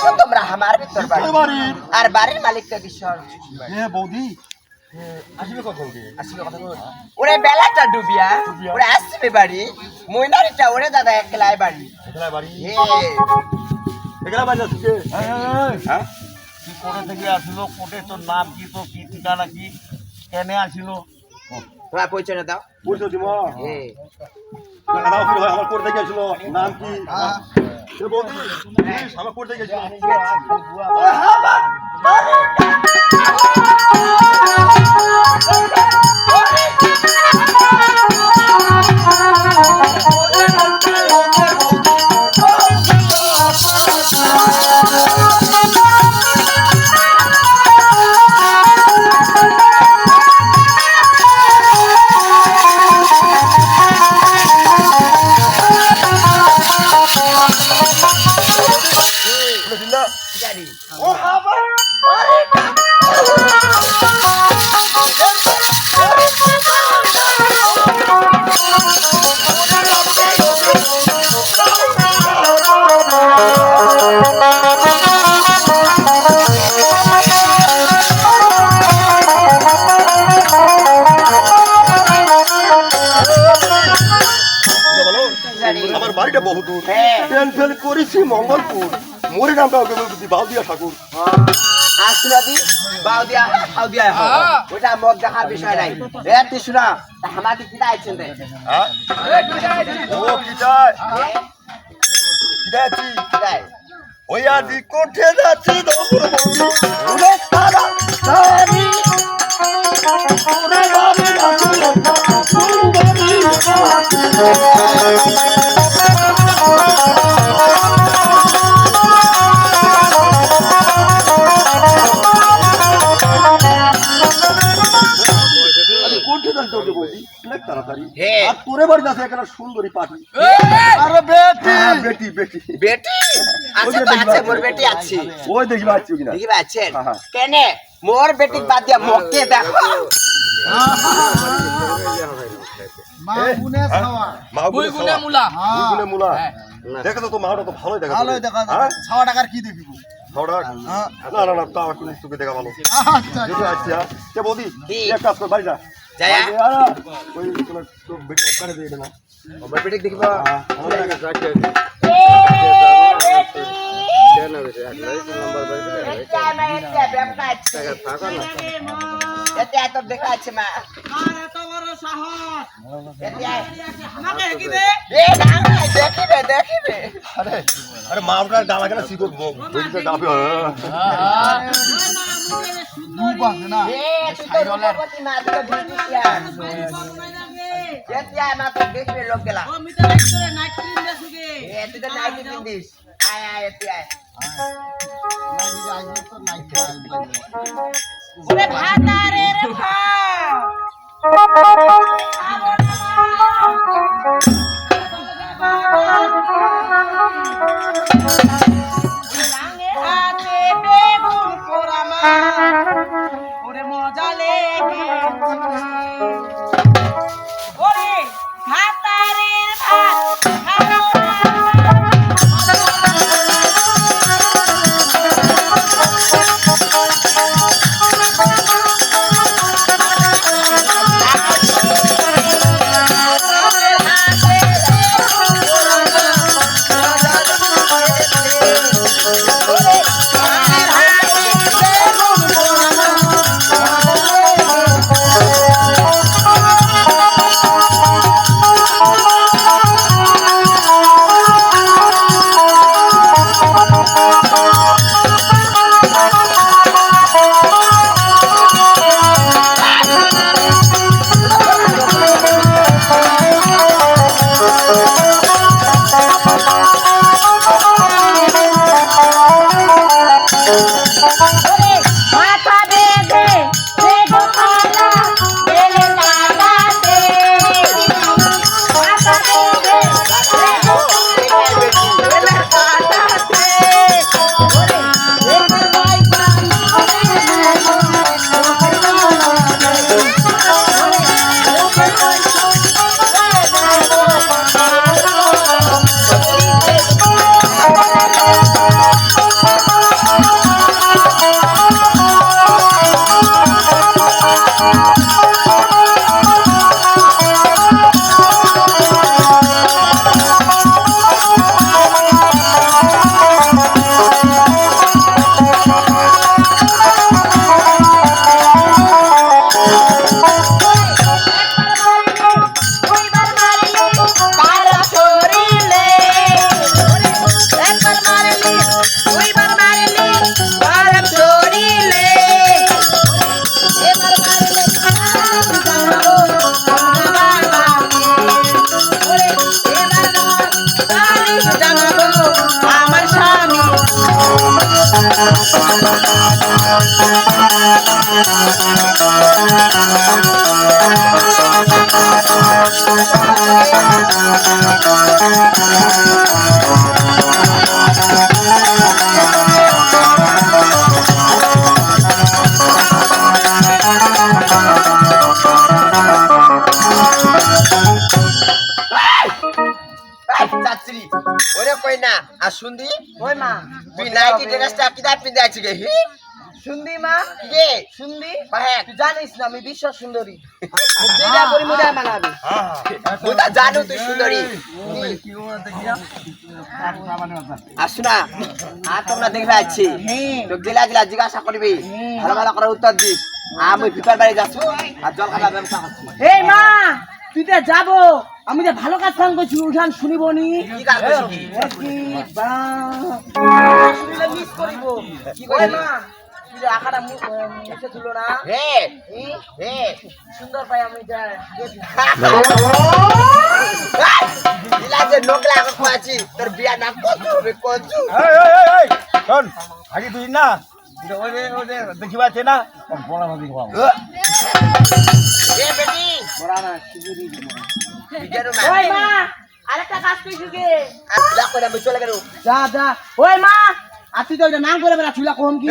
বসো তোমরা আমার ভিতর বাড়ি। আর বাড়ির মালিক তো কিশোর এ বৌদি। আসবে কখন কি আসলে কথা ওরে বেলাটা ডুবিয়া। ওরে আসবে বাড়ি। মইনারিটা ওরে দাদা একলাই বাড়ি। এখানে বাড়ি? হে এখানে বাড়ি কে? হ্যাঁ? তুই কোর্টে থেকে আসিল? কোর্টে তোর নাম কি তোর কি ঠিকানা কি কেনে আসিল? তোমার পরিচয় দাও। বুঝছ দিব। হে দাদা কি হয় আমার কোর্ট থেকে গেছিল নাম কি? এ বৌদি আমার কোর্ট থেকে হ্যাঁ ট্রেন ফেল করেছি মঙ্গলপুর। মোরে নামটা ওকে বলছি বাউদিয়া ঠাকুর। আসলে দি বাউ দিয়া বাউ দিয়া ওটা মগ দেখার বিষয় নাই। এ তুই শুনা আমাকে কি দাইছেন রে হ্যাঁ? ও কি চাই কি যাচ্ছি কি দাই ওই আজি কোঠে যাচ্ছি দৌড় বৌদি ওরে সারা ওরে বাবা তাড়াতাড়ি। আর তোরে বাড়ি যাচ্ছে একটা সুন্দরী পাটি আরে বেটি! হ্যাঁ, বেটি বেটি। বেটি? আছে তো আছে মোর বেটি আছে। ওই দেখি কিনা হ্যাঁ, হ্যাঁ। মোর বেটি বাদ দিয়া মকে দেখো। মাগুনে খাওয়া মাগুনে গুনে মূলা। মুলা। দেখে তো মাটা তো ভালোই দেখা ভালোই দেখা হ্যাঁ? ছয় টাকার কি দেখিব হ্যাঁ। না না না তা তোকে দেখা ভালো। আচ্ছা হ্যাঁ। কে বৌদি? এক কাজ কর বাড়ি যা। যাই, বাড়ি যা, আয়, ওই তোমার তো বেটি মোর বেটি দেখিব হ্যাঁ আমার কাছে দেখা মা দেখিবে দেখিবে। আরে আরে মা আপনার ডালা কেন শিকড় বেটিতে না এ তুই তো রূপবতী মা তুই তো বিউটিশিয়ান এতিয়া মা তো দেখবে লোক গেলা এ তুই তো নাইটি পিন্দিস আয় আয় এতিয়া আয় ওরে ভাতারে রে ভাত হাতে ওরে কই না? আর শুনদি? ওই মা? তুই নাইটি ড্রেসটা কিদা পিন্দে আছিস গে মা কে? শুনদি হ্যাঁ তুই জানিস না আমি বিশ্ব সুন্দরী। যেটা করি মোটা মানাবি বুঝা জানু তুই সুন্দরী। আর শোনা আর তোমরা দেখবে আছি। তো জেলা জেলা জিজ্ঞাসা করবি ভালো ভালো করে উত্তর দিস। আমি ভিপার বাড়ি যাচ্ছি। আর জল খাবার ব্যবস্থা করছি। এই মা তুই তো যাব আমি যে ভালো কাজ কাম করছি উঠান শুনিব নি। কি কাজ করছিস? কি? কি বা শুনিলে মিস করিব? কি ওই করিবি? যে আখাটা মুখে ছিল না। সুন্দর পাই আমি যা নোকলা এখন আছি তোর বিয়া না কত হবে শোন, আগে তুই না না? ভাবি। বেটি! বড়া না আরেকটা কাজ যা যা। ওই মা আর তুই তো ওইটা নাম করে বেড়া চুলা কম কি?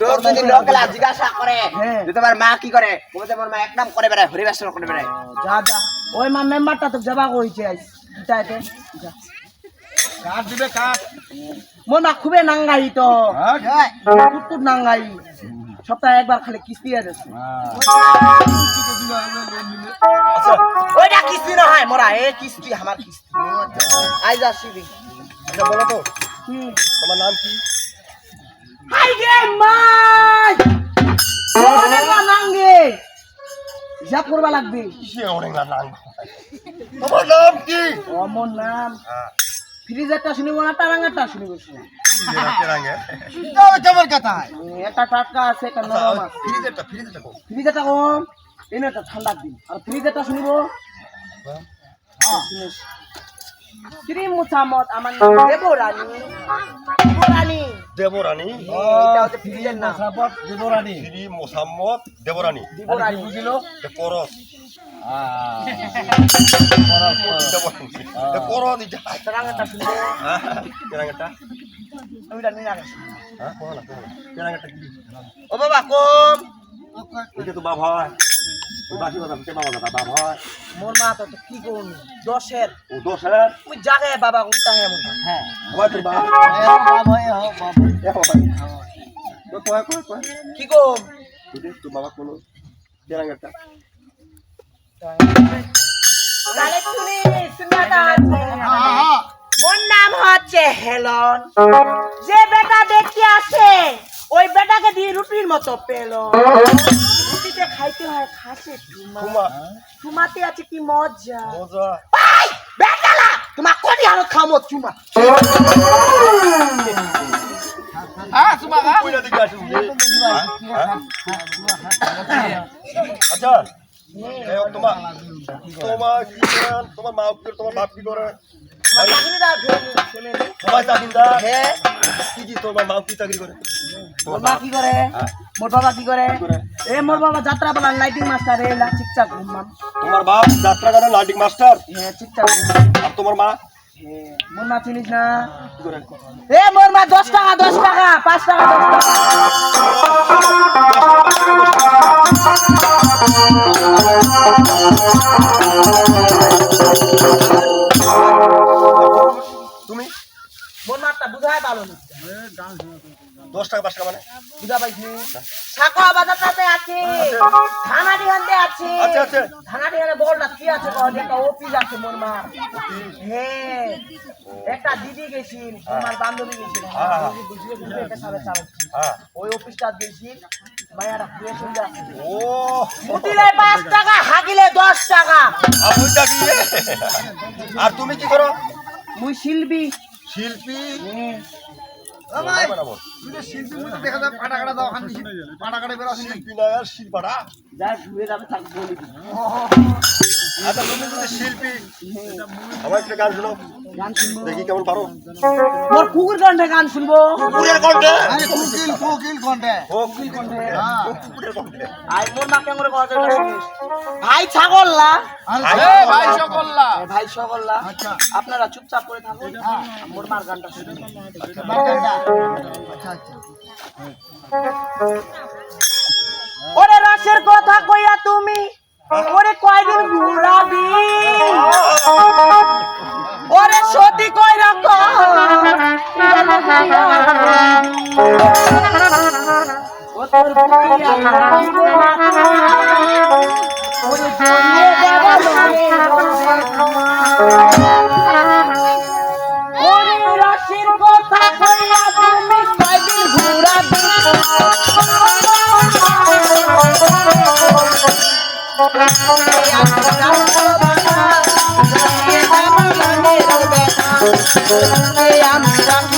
তোর যদি নোকলা জিজ্ঞাসা করে হ্যাঁ। যে তোমার মা কি করে তোমার মা এক নাম করে বেড়ায় হরিবাসন করে বেড়ায়। যা যা। ওই মা মেম্বারটা তো কইছে আজ। যা দিবে মোর মা খুবই নাঙ্গাই তো। হ্যাঁ? কুটকুট নাঙ্গাই। সপ্তাহে একবার খালি কিস্তি আছে আচ্ছা ওইটা কিস্তি নহয় মোরা এ কিস্তি আমার কিস্তি। আইজ আসিবি। আচ্ছা বলো তো। তোমার নাম কি? হাই গে মাই! অনেক নাঙ্গে। হিসাব করবা লাগবে তোমার নাম কি? অমর নাম। হ্যাঁ। ফ্রিজেরটা শুনিব না টারাঙ্গারটা শুনিব শুনে। কেমন কথা। একটা টাটকা আছে একটা নরম আছে। ফ্রিজেরটা ফ্রিজেরটা ফ্রিজেরটা কম এনে একটা ঠান্ডার দিন। আর ফ্রিজেরটা শুনিব? শ্রী মুসামত আমার দেবরানী। দেবরানী। দেবরানী। এটা হচ্ছে ফ্রিজের নাম। দেবরানী। শ্রী মোসাম্মদ দেবরানী দেবরানী। বুঝিল? করস করস রাখে হ্যাঁ কোন না তেরাঙ্গেটা কি? ও বাবা কম। তো বাবা। কথা কে বাবা কথা বাবা হয় মোর মা তো তো কি করুন দশের। ও দোষ হ্যাঁ ওই জাগে বাবা উল্টা হ্যাঁ মোর হ্যাঁ হয় তোর বাবা। এ বাবা। তো কয় কয় কয়? কি কম? তুই তো বাবা কোন তেরাঙ্গেটা তাহলে শুনি শুনাটা আছে মোর নাম হচ্ছে হেলন। যে বেটা দেখতে আছে ওই বেটাকে দিয়ে রুটির মতো পেল। রুটিতে খাইতে হয় খাসে। তোমা টুমাতে আছে কি মজা? মজা। ভাই বেটালা তোমার কোনি হালত খামো চুমা কইলা আচ্ছা। তোমার তোমার কি তোমার মা কি তোমার বাপ কি করে? সবাই চাকরিদার। হ্যাঁ কি কি তোমার মা কি চাকরি করে? মোর মা কি করে? মোর বাবা কি করে? করে? এ মোর বাবা যাত্রা লাইটিং মাস্টার এ ঠিকঠাক ঘুমাম তোমার বাপ যাত্রা গানের লাইটিং মাস্টার হ্যাঁ ঠিকঠাক আর তোমার মা? হ্যাঁ, মোর মা চিনিস না? এ মোর মা দশ টাকা দশ টাকা পাঁচ টাকা দশ টাকা। দশ টাকা পাঁচ টাকা মানে? বুঝা পাইছি। সাকা বাজারটাতে আছে থানাটি হান্ডে আছে। আচ্ছা, আচ্ছা। থানাটি বড়টা কি আছে একটা অফিস আছে মোর মা। হ্যাঁ। একটা দিদি গেছিল আমার বান্ধবী গেছিল। হ্যাঁ, হ্যাঁ। চালাচ্ছি হ্যাঁ। ওই অফিসটা মায়ারা ও। পাঁচ টাকা হাগিলে দশ টাকা। আর তুমি কি করো? মুই শিল্পী। শিল্পী? হ্যাঁ। শিল্পী। না শিল্পাটা যা শুয়ে যাবে তাকে বলি আচ্ছা তুমি যদি শিল্পী আমার একটা গান শোনাও। দেখি কেমন পারো। মোর কুকুর কণ্ঠে গান শুনব। কুকুরের কণ্ঠে? আরে কোকিল কোকিল কোনটা হোক কুকুরের কণ্ঠে। আই মোর মাকে মোরে কথা শুনিস ভাই ছাগল না আরে ভাই সকল্লা আচ্ছা। আপনারা চুপচাপ করে থাকুন। মোর মার গানটা? শুনুন আচ্ছা আচ্ছা। ওরে রসের কথা কইয়া তুমি ওরে কয়দিন ঘুরাবি? ওরে সতী কই রাখ ওরে গান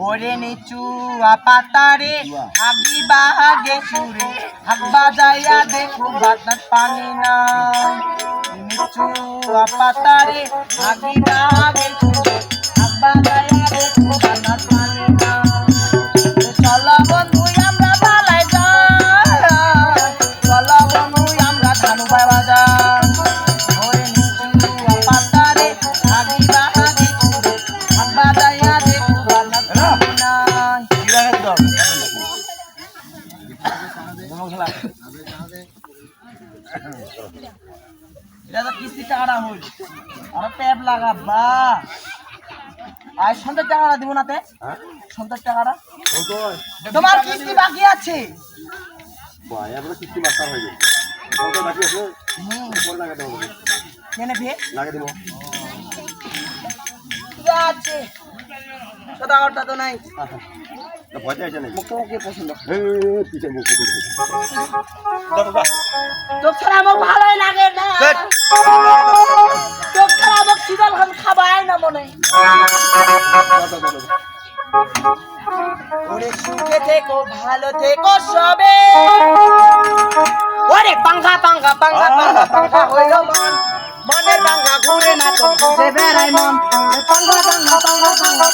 ওরে নিচু আপাতারে আগি বাহাগে সুরে হাক বাজাইয়া দেখো বাতাস পানি না। নিচু আপাতারে আগি বাহাগে সুরে হাক বাজাইয়া এটা তো কিস্তি টাকাটা হইল। আর ট্যাপ লাগাবা আর সন্ধ্যের টাকাটা দিব না তে? হ্যাঁ? সন্ধ্যের টাকাটা? তোমার কিস্তি বাকি আছে। কিস্তি বাকি আছে? দেবো ভে লাগা দেবো। আছে? সদাগরটা তো নাই। লাগে না। মনে দাদা দাদা ওরে সুখে থেকো ভালো থেকো সবে। ওরে পাঙ্খা পাঙ্খা পাঙ্খা পাঙ্খা পাঙ্খা হইল মন। মনের ভাঙা ঘুরে না তো ঘুরে বেড়াই মন। ওরে সঙ্গ পাঙ্খা সঙ্গ পাঙ্খা